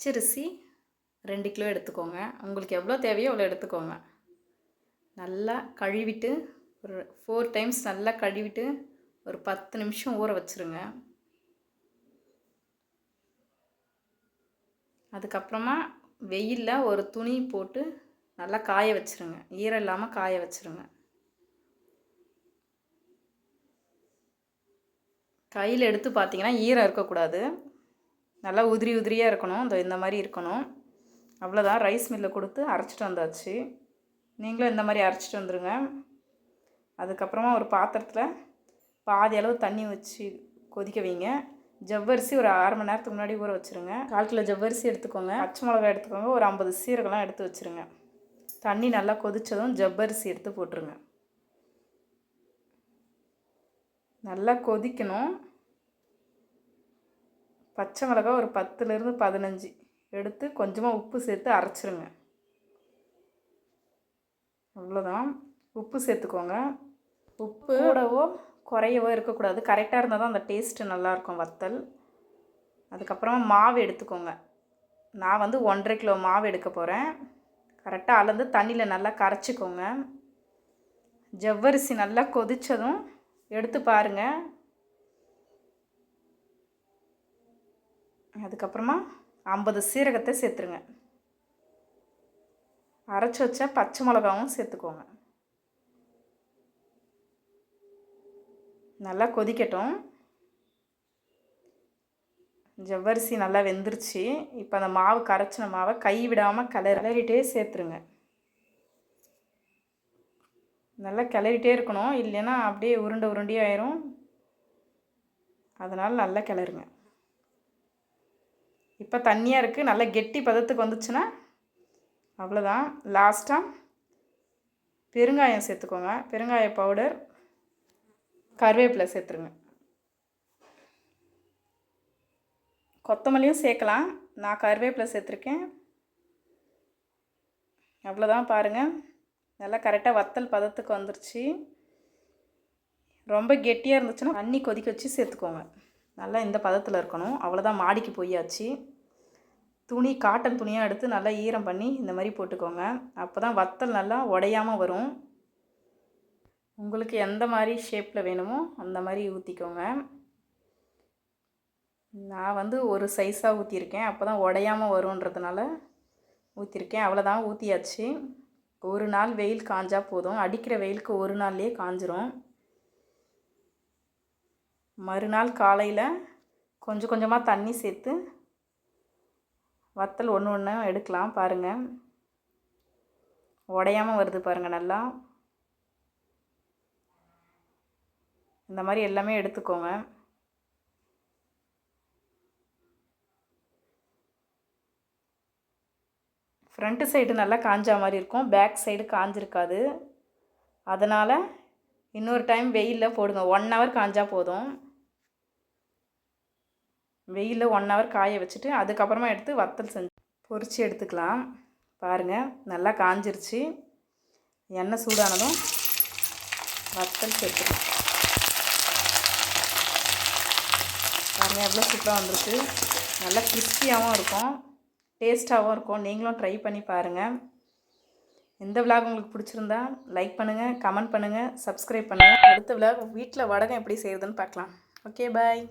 பச்சரிசி ரெண்டு கிலோ எடுத்துக்கோங்க. உங்களுக்கு எவ்வளோ தேவையோ அவ்வளோ எடுத்துக்கோங்க. நல்லா கழுவிட்டு ஒரு ஃபோர் டைம்ஸ் நல்லா கழுவிட்டு ஒரு பத்து நிமிஷம் ஊற வச்சுருங்க. அதுக்கப்புறமா வெயிலில் ஒரு துணி போட்டு நல்லா காய வச்சுருங்க. ஈரம் இல்லாமல் காய வச்சுருங்க. கையில் எடுத்து பார்த்தீங்கன்னா ஈரம் இருக்கக்கூடாது. நல்லா உதிரி உதிரியாக இருக்கணும். இந்த இந்த மாதிரி இருக்கணும். அவ்வளோதான் ரைஸ் மில்லில் கொடுத்து அரைச்சிட்டு வந்தாச்சு. நீங்களும் இந்த மாதிரி அரைச்சிட்டு வந்துடுங்க அதுக்கப்புறமா ஒரு பாத்திரத்தில் பாதி அளவு தண்ணி வச்சு கொதிக்க வைங்க. ஜவ்வரிசி ஒரு அரை மணி நேரத்துக்கு முன்னாடி ஊற வச்சுருங்க. கால் கிலோ ஜவ்வரிசி எடுத்துக்கோங்க. பச்சை மிளகா எடுத்துக்கோங்க. ஒரு ஐம்பது சீரகம்லாம் எடுத்து வச்சுருங்க. தண்ணி நல்லா கொதித்ததும் ஜவ்வரிசி எடுத்து போட்டுருங்க. நல்லா கொதிக்கணும். பச்சை மிளகா ஒரு பத்துலேருந்து பதினஞ்சு எடுத்து கொஞ்சமாக உப்பு சேர்த்து அரைச்சிருங்க. அவ்வளோதான். உப்பு சேர்த்துக்கோங்க. உப்பு கூடவோ குறையவோ இருக்கக்கூடாது. கரெக்டாக இருந்தால் தான் அந்த டேஸ்ட்டு நல்லாயிருக்கும் வத்தல். அதுக்கப்புறமா மாவு எடுத்துக்கோங்க. நான் வந்து ஒன்றரை கிலோ மாவு எடுக்க போகிறேன். கரெக்டாக அளந்து தண்ணியில் நல்லா கரைச்சிக்கோங்க. ஜவ்வரிசி நல்லா கொதித்ததும் எடுத்து பாருங்கள் அதுக்கப்புறமா ஐம்பது சீரகத்தை சேர்த்துருங்க. அரைச்சி வச்ச பச்சை மிளகாவும் சேர்த்துக்கோங்க. நல்லா கொதிக்கட்டும். ஜவ்வரிசி நல்லா வெந்துருச்சு. இப்போ அந்த மாவு கரைச்சின மாவை கை விடாமல் கலர் கிளறிட்டே சேர்த்துருங்க. நல்லா கிளறிட்டே இருக்கணும். இல்லைன்னா அப்படியே உருண்டை உருண்டியாயிரும். அதனால் நல்லா கிளறுங்க. இப்போ தண்ணியாக இருக்குது நல்லா கெட்டி பதத்துக்கு வந்துச்சுன்னா அவ்வளோதான் லாஸ்ட்டாக பெருங்காயம் சேர்த்துக்கோங்க. பெருங்காய பவுடர் கருவேப்பிலை சேர்த்துருங்க. கொத்தமல்லியும் சேர்க்கலாம். நான் கருவேப்பிலை சேர்த்துருக்கேன். அவ்வளோதான் பாருங்கள் நல்லா கரெக்டாக வத்தல் பதத்துக்கு வந்துருச்சு. ரொம்ப கெட்டியாக இருந்துச்சுன்னா தண்ணி கொதிக்க வச்சு சேர்த்துக்கோங்க. நல்லா இந்த பதத்தில் இருக்கணும். அவ்வளோதான் மாடிக்கு போயாச்சு. துணி காட்டன் துணியாக எடுத்து நல்லா ஈரம் பண்ணி இந்த மாதிரி போட்டுக்கோங்க. அப்போ தான் வத்தல் நல்லா உடையாமல் வரும். உங்களுக்கு எந்த மாதிரி ஷேப்பில் வேணுமோ அந்த மாதிரி ஊற்றிக்கோங்க நான் வந்து ஒரு சைஸாக ஊற்றிருக்கேன் அப்போ தான் உடையாமல் வருன்றதுனால ஊற்றிருக்கேன் அவ்வளோதான் ஊற்றியாச்சு ஒரு நாள் வெயில் காஞ்சால் போதும். அடிக்கிற வெயிலுக்கு ஒரு நாள்லேயே காஞ்சிரும். மறுநாள் காலையில் கொஞ்சம் கொஞ்சமாக தண்ணி சேர்த்து வத்தல் ஒன்று ஒன்று எடுக்கலாம் பாருங்கள் உடையாமல் வருது பாருங்கள் நல்லா. இந்த மாதிரி எல்லாமே எடுத்துக்கோங்க. ஃப்ரண்ட்டு சைடு நல்லா காஞ்சா மாதிரி இருக்கும். பேக் சைடு காஞ்சிருக்காது. அதனால் இன்னொரு டைம் வெயிலில் போடுங்க. ஒன் ஹவர் காஞ்சால் போதும். வெயிலில் ஒன் ஹவர் காய வச்சுட்டு அதுக்கப்புறமா எடுத்து வத்தல் செஞ்சு பொரித்து எடுத்துக்கலாம். பாருங்கள் நல்லா காஞ்சிருச்சு. எண்ணெய் சூடானதும் வத்தல் சேர்த்துக்கலாம். பாருங்கள் எவ்வளோ சூப்பராக வந்துருக்கு. நல்லா கிறிஸ்பியாகவும் இருக்கும். டேஸ்ட்டாகவும் இருக்கும். நீங்களும் ட்ரை பண்ணி பாருங்கள் இந்த விலாக் உங்களுக்கு பிடிச்சிருந்தா லைக் பண்ணுங்கள் கமெண்ட் பண்ணுங்கள் சப்ஸ்கிரைப் பண்ணுங்கள் அடுத்த விலாக் வீட்டில் வடகம் எப்படி செய்யுதுன்னு பார்க்கலாம். Okay bye